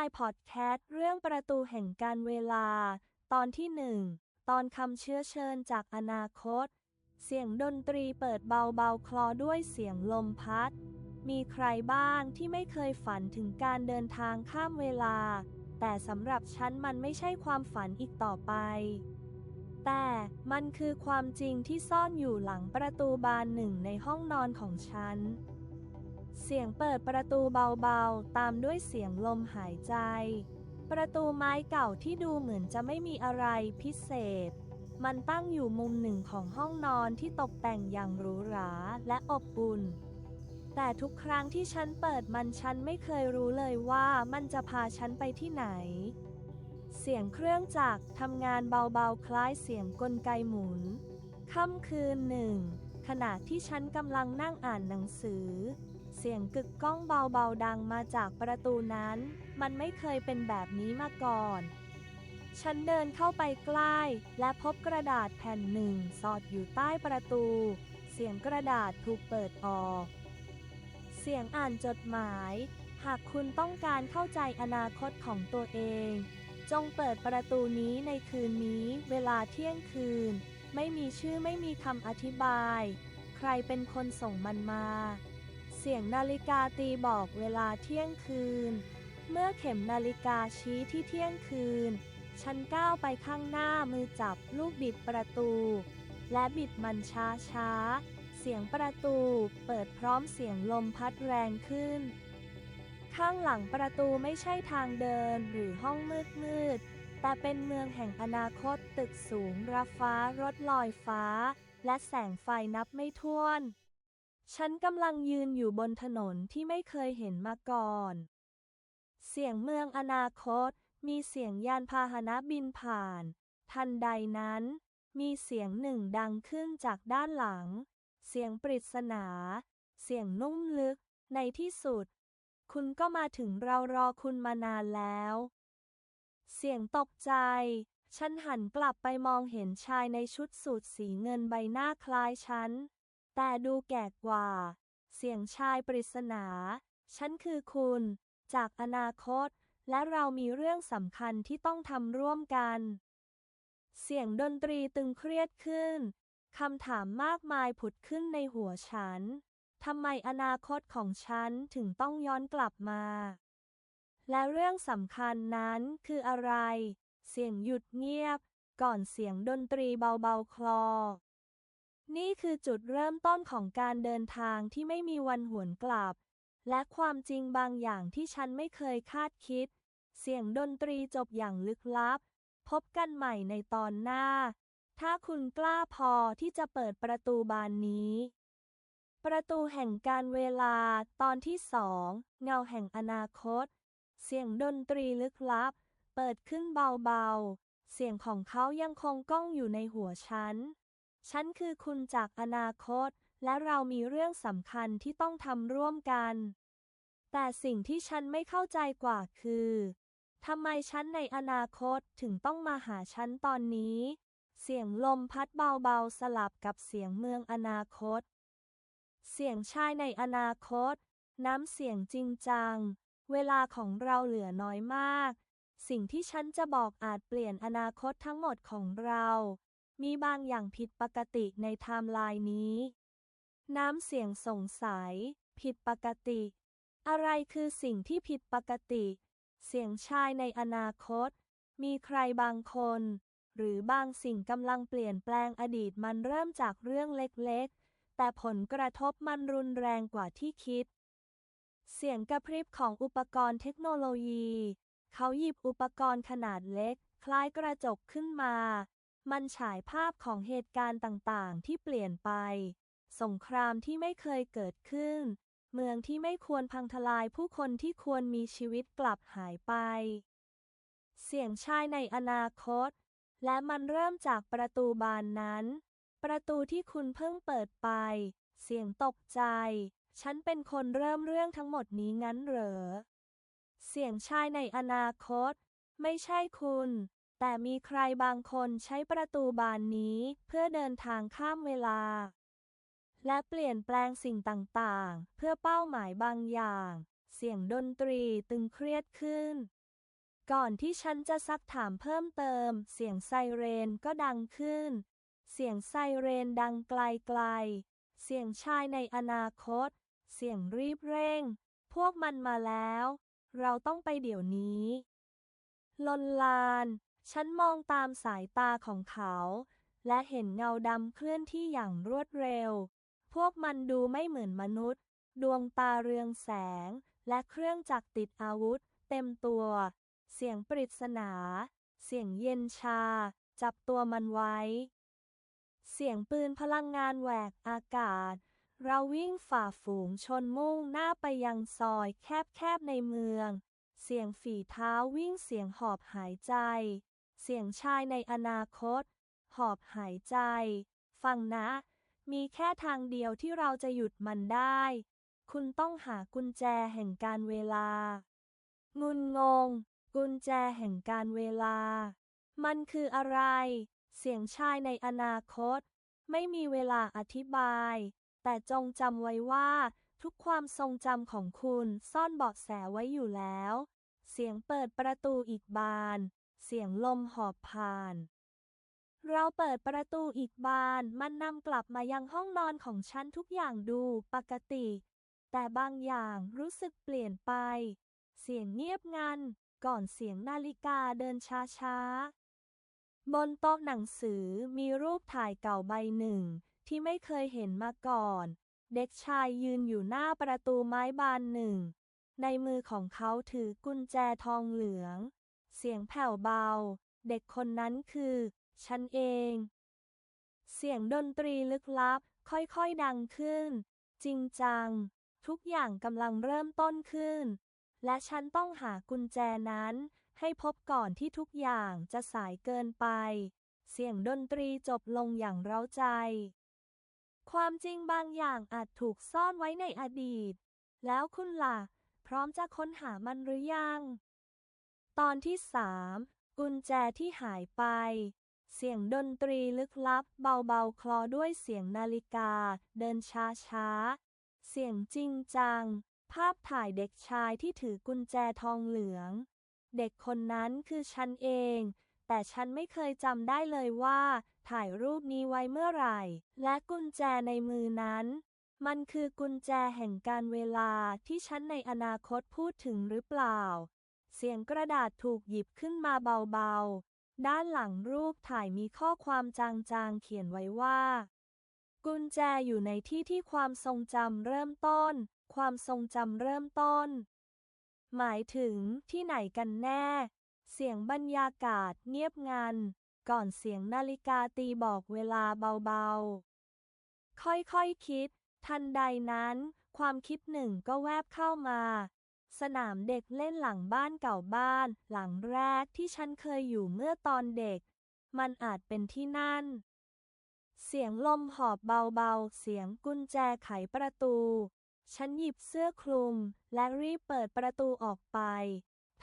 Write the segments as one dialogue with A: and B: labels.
A: ายพอดแคสต์เรื่องประตูแห่งการเวลา ตอนที่หนึ่งตอนคำเชื้อเชิญจากอนาคต เสียงดนตรีเปิดเบาๆ คลอด้วยเสียงลมพัด มีใครบ้างที่ไม่เคยฝันถึงการเดินทางข้ามเวลา แต่สำหรับฉันมันไม่ใช่ความฝันอีกต่อไป แต่มันคือความจริงที่ซ่อนอยู่หลังประตูบานหนึ่งในห้องนอนของฉัน สียงเปิดประตูเบาๆ ตามด้วยเสียงลมหายใจ ประตูไม้เก่าที่ดูเหมือนจะไม่มีอะไรพิเศษ มันตั้งอยู่มุมหนึ่งของห้องนอนที่ตกแต่งอย่างหรูหราและอบอุ่น แต่ทุกครั้งที่ฉันเปิดมันฉันไม่เคยรู้เลยว่ามันจะพาฉันไปที่ไหน เสียงเครื่องจักรทำงานเบาๆ คล้ายเสียงกลไกหมุน ค่ำคืนหนึ่งขณะที่ฉันกำลังนั่งอ่านหนังสือ เสียงกึกก้องเบาๆดังมาจากประตูนั้น มันไม่เคยเป็นแบบนี้มาก่อน ฉันเดินเข้าไปใกล้ และพบกระดาษแผ่นหนึ่งสอดอยู่ใต้ประตู เสียงกระดาษถูกเปิดออก เสียงอ่านจดหมาย หากคุณต้องการเข้าใจอนาคตของตัวเอง จงเปิดประตูนี้ในคืนนี้ เวลาเที่ยงคืน ไม่มีชื่อไม่มีคำอธิบาย ใครเป็นคนส่งมันมา เสียงนาฬิกาตีบอกเวลาเที่ยงคืน เมื่อเข็มนาฬิกาชี้ที่เที่ยงคืน ฉันก้าวไปข้างหน้ามือจับลูกบิดประตู และบิดมันช้าช้าๆเสียงประตูเปิดพร้อมเสียงลมพัดแรงขึ้น ข้างหลังประตูไม่ใช่ทางเดินหรือห้องมืดมืดๆแต่เป็นเมืองแห่งอนาคตตึกสูงระฟ้ารถลอยฟ้า และแสงไฟนับไม่ถ้วน ฉันกำลังยืนอยู่บนถนนที่ไม่เคยเห็นมาก่อน เสียงเมืองอนาคต มีเสียงยานพาหนะบินผ่าน ทันใดนั้น มีเสียงหนึ่งดังขึ้นจากด้านหลัง เสียงปริศนา เสียงนุ่มลึก ในที่สุด คุณก็มาถึงเรารอคุณมานานแล้ว เสียงตกใจ ฉันหันกลับไปมองเห็นชายในชุดสูทสีเงินใบหน้าคล้ายฉัน แต่ดูแก่กว่า เสียงชายปริศนา ฉันคือคุณ จากอนาคต และเรามีเรื่องสำคัญที่ต้องทำร่วมกัน เสียงดนตรีตึงเครียดขึ้น คำถามมากมายผุดขึ้นในหัวฉัน ทำไมอนาคตของฉันถึงต้องย้อนกลับมา และเรื่องสำคัญนั้นคืออะไร เสียงหยุดเงียบ ก่อนเสียงดนตรีเบาๆคลอ นี่คือจุดเริ่มต้นของการเดินทางที่ไม่มีวันหวนกลับ และความจริงบางอย่างที่ฉันไม่เคยคาดคิด เสียงดนตรีจบอย่างลึกลับ พบกันใหม่ในตอนหน้า ถ้าคุณกล้าพอที่จะเปิดประตูบานนี้ ประตูแห่งการเวลาตอนที่สองเงาแห่งอนาคต เสียงดนตรีลึกลับ เปิดขึ้นเบาๆ เสียงของเขายังคงก้องอยู่ในหัวฉัน ฉันคือคุณจากอนาคต และเรามีเรื่องสำคัญที่ต้องทำร่วมกัน แต่สิ่งที่ฉันไม่เข้าใจกว่าคือทำไมฉันในอนาคตถึงต้องมาหาฉันตอนนี้ เสียงลมพัดเบาๆสลับกับเสียงเมืองอนาคต เสียงชายในอนาคต น้ำเสียงจริงจัง เวลาของเราเหลือน้อยมาก สิ่งที่ฉันจะบอกอาจเปลี่ยนอนาคตทั้งหมดของเรา มีบางอย่างผิดปกติในไทม์ไลน์นี้ น้ำเสียงสงสัย ผิดปกติ อะไรคือสิ่งที่ผิดปกติ เสียงชายในอนาคต มีใครบางคน หรือบางสิ่งกำลังเปลี่ยนแปลงอดีตมันเริ่มจากเรื่องเล็กๆ แต่ผลกระทบมันรุนแรงกว่าที่คิด เสียงกระพริบของอุปกรณ์เทคโนโลยี เขาหยิบอุปกรณ์ขนาดเล็ก คล้ายกระจกขึ้นมา มันฉายภาพของเหตุการณ์ต่างๆ ที่เปลี่ยนไป สงครามที่ไม่เคยเกิดขึ้น เมืองที่ไม่ควรพังทลายผู้คนที่ควรมีชีวิตกลับหายไป เสียงชายในอนาคต และมันเริ่มจากประตูบานนั้น ประตูที่คุณเพิ่งเปิดไป เสียงตกใจ ฉันเป็นคนเริ่มเรื่องทั้งหมดนี้งั้นเหรอ เสียงชายในอนาคต ไม่ใช่คุณ แต่มีใครบางคนใช้ประตูบานนี้เพื่อเดินทางข้ามเวลา และเปลี่ยนแปลงสิ่งต่างๆ เพื่อเป้าหมายบางอย่าง เสียงดนตรีตึงเครียดขึ้น ก่อนที่ฉันจะซักถามเพิ่มเติม เสียงไซเรนก็ดังขึ้น เสียงไซเรนดังไกลๆ เสียงชายในอนาคต เสียงรีบเร่ง พวกมันมาแล้ว เราต้องไปเดี๋ยวนี้ ลนลาน ฉันมองตามสายตาของเขา และเห็นเงาดำเคลื่อนที่อย่างรวดเร็ว พวกมันดูไม่เหมือนมนุษย์ ดวงตาเรืองแสง และเครื่องจักรติดอาวุธ เต็มตัว เสียงปริศนา เสียงเย็นชา จับตัวมันไว้ เสียงปืนพลังงานแหวกอากาศ เราวิ่งฝ่าฝูงชนมุ่งหน้าไปยังซอยแคบๆในเมือง เสียงฝีเท้าวิ่งเสียงหอบหายใจ เสียงชายในอนาคต หอบหายใจ ฟังนะ มีแค่ทางเดียวที่เราจะหยุดมันได้ คุณต้องหากุญแจแห่งการเวลา งุนงง กุญแจแห่งการเวลา มันคืออะไร เสียงชายในอนาคต ไม่มีเวลาอธิบาย แต่จงจำไว้ว่า ทุกความทรงจำของคุณซ่อนเบาะแสไว้อยู่แล้ว เสียงเปิดประตูอีกบาน เสียงลมหอบผ่าน เราเปิดประตูอีกบาน มันนำกลับมายังห้องนอนของฉันทุกอย่างดูปกติ แต่บางอย่างรู้สึกเปลี่ยนไป เสียงเงียบงัน ก่อนเสียงนาฬิกาเดินช้าๆ บนโต๊ะหนังสือมีรูปถ่ายเก่าใบหนึ่ง ที่ไม่เคยเห็นมาก่อน เด็กชายยืนอยู่หน้าประตูไม้บานหนึ่ง ในมือของเขาถือกุญแจทองเหลือง เสียงแผ่วเบา เด็กคนนั้นคือ ฉันเอง เสียงดนตรีลึกลับ ค่อยๆดังขึ้น จริงจัง ทุกอย่างกำลังเริ่มต้นขึ้น และฉันต้องหากุญแจนั้น ให้พบก่อนที่ทุกอย่างจะสายเกินไป เสียงดนตรีจบลงอย่างเร้าใจ ความจริงบางอย่างอาจถูกซ่อนไว้ในอดีต แล้วคุณล่ะ พร้อมจะค้นหามันหรือยัง ตอนที่สามกุญแจที่หายไป เสียงดนตรีลึกลับ เบาๆ คลอด้วยเสียงนาฬิกา เดินช้าๆ เสียงจริงจัง ภาพถ่ายเด็กชายที่ถือกุญแจทองเหลือง เด็กคนนั้นคือฉันเอง แต่ฉันไม่เคยจำได้เลยว่า ถ่ายรูปนี้ไว้เมื่อไหร่ และกุญแจในมือนั้น มันคือกุญแจแห่งการเวลาที่ฉันในอนาคตพูดถึงหรือเปล่า เสียงกระดาษถูกหยิบขึ้นมาเบาๆ ด้านหลังรูปถ่ายมีข้อความจางๆ เขียนไว้ว่า กุญแจอยู่ในที่ที่ความทรงจำเริ่มต้น ความทรงจำเริ่มต้น หมายถึงที่ไหนกันแน่ เสียงบรรยากาศเงียบงัน ก่อนเสียงนาฬิกาตีบอกเวลาเบาๆ ค่อยๆคคิด ทันใดนั้น ความคิดหนึ่งก็แวบเข้ามา สนามเด็กเล่นหลังบ้านเก่าบ้าน หลังแรกที่ฉันเคยอยู่เมื่อตอนเด็ก มันอาจเป็นที่นั่น เสียงลมหอบเบาๆ เสียงกุญแจไขประตู ฉันหยิบเสื้อคลุม และรีบเปิดประตูออกไป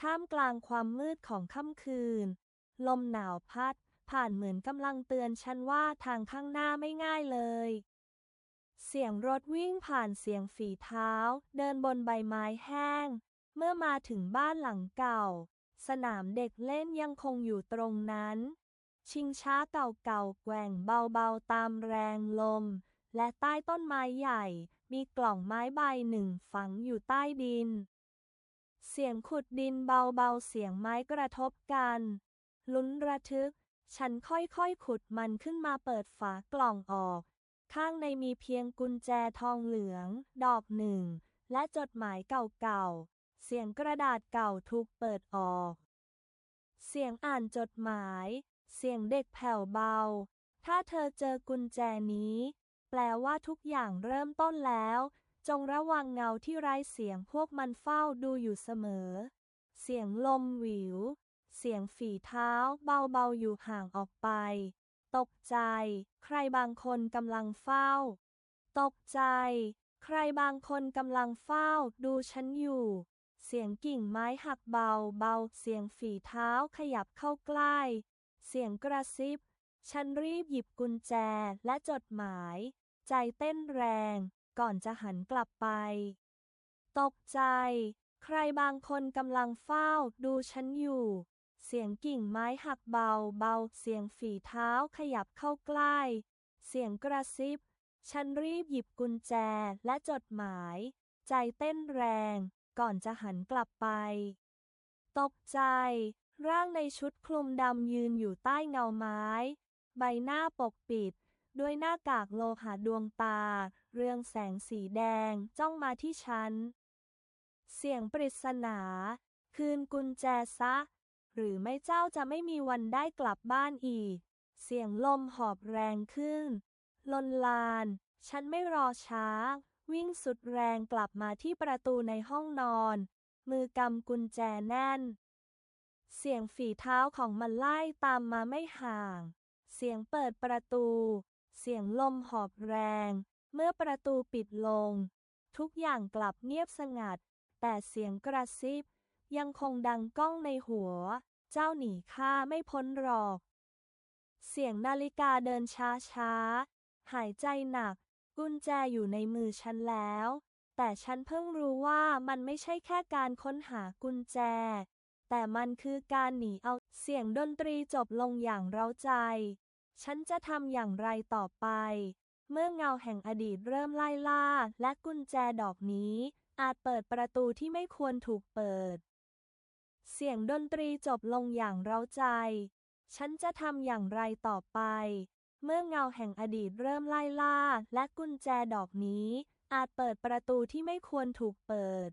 A: ท่ามกลางความมืดของค่ำคืน ลมหนาวพัด ผ่านเหมือนกำลังเตือนฉันว่าทางข้างหน้าไม่ง่ายเลย เสียงรถวิ่งผ่านเสียงฝีเท้า เดินบนใบไม้แห้ง เมื่อมาถึงบ้านหลังเก่า สนามเด็กเล่นยังคงอยู่ตรงนั้น ชิงช้าเก่าๆแกว่งเบาๆตามแรงลม และใต้ต้นไม้ใหญ่ มีกล่องไม้ใบหนึ่งฝังอยู่ใต้ดิน เสียงขุดดินเบาๆเสียงไม้กระทบกัน ลุ้นระทึก ฉันค่อยๆขุดมันขึ้นมาเปิดฝากล่องออก ข้างในมีเพียงกุญแจทองเหลือง ดอกหนึ่ง และจดหมายเก่าๆ เสียงกระดาษเก่าถูกเปิดออก เสียงอ่านจดหมาย เสียงเด็กแผ่วเบา ถ้าเธอเจอกุญแจนี้ แปลว่าทุกอย่างเริ่มต้นแล้ว จงระวังเงาที่ไร้เสียงพวกมันเฝ้าดูอยู่เสมอ เสียงลมหวิว เสียงฝีเท้าเบาๆอยู่ห่างออกไป ตกใจ ใครบางคนกำลังเฝ้า ตกใจ ใครบางคนกำลังเฝ้า ดูฉันอยู่ เสียงกิ่งไม้หักเบาเบา เสียงฝีเท้าขยับเข้าใกล้ เสียงกระซิบ ฉันรีบหยิบกุญแจและจดหมาย ใจเต้นแรง ก่อนจะหันกลับไป ตกใจ ใครบางคนกำลังเฝ้า ดูฉันอยู่ เสียงกิ่งไม้หักเบาเบา เสียงฝีเท้าขยับเข้าใกล้ เสียงกระซิบ ฉันรีบหยิบกุญแจและจดหมาย ใจเต้นแรง ก่อนจะหันกลับไป ตกใจ ร่างในชุดคลุมดำยืนอยู่ใต้เงาไม้ ใบหน้าปกปิด ด้วยหน้ากากโลหะดวงตา เรืองแสงสีแดงจ้องมาที่ฉัน เสียงปริศนา คืนกุญแจซะ หรือไม่เจ้าจะไม่มีวันได้กลับบ้านอีก เสียงลมหอบแรงขึ้น ลนลาน ฉันไม่รอช้า วิ่งสุดแรงกลับมาที่ประตูในห้องนอน มือกำกุญแจแน่น เสียงฝีเท้าของมันไล่ตามมาไม่ห่าง เสียงเปิดประตู เสียงลมหอบแรง เมื่อประตูปิดลง ทุกอย่างกลับเงียบสงัด แต่เสียงกระซิบ ยังคงดังก้องในหัว เจ้าหนีข้าไม่พ้นหรอก เสียงนาฬิกาเดินช้าช้า หายใจหนัก กุญแจอยู่ในมือฉันแล้ว แต่ฉันเพิ่งรู้ว่ามันไม่ใช่แค่การค้นหากุญแจ แต่มันคือการหนีเอาเสียงดนตรีจบลงอย่างเร้าใจ ฉันจะทำอย่างไรต่อไป เมื่อเงาแห่งอดีตเริ่มไล่ล่า และกุญแจดอกนี้อาจเปิดประตูที่ไม่ควรถูกเปิด เสียงดนตรีจบลงอย่างเร้าใจ ฉันจะทำอย่างไรต่อไป เมื่อเงาแห่งอดีตเริ่มไล่ล่า และกุญแจดอกนี้ อาจเปิดประตูที่ไม่ควรถูกเปิด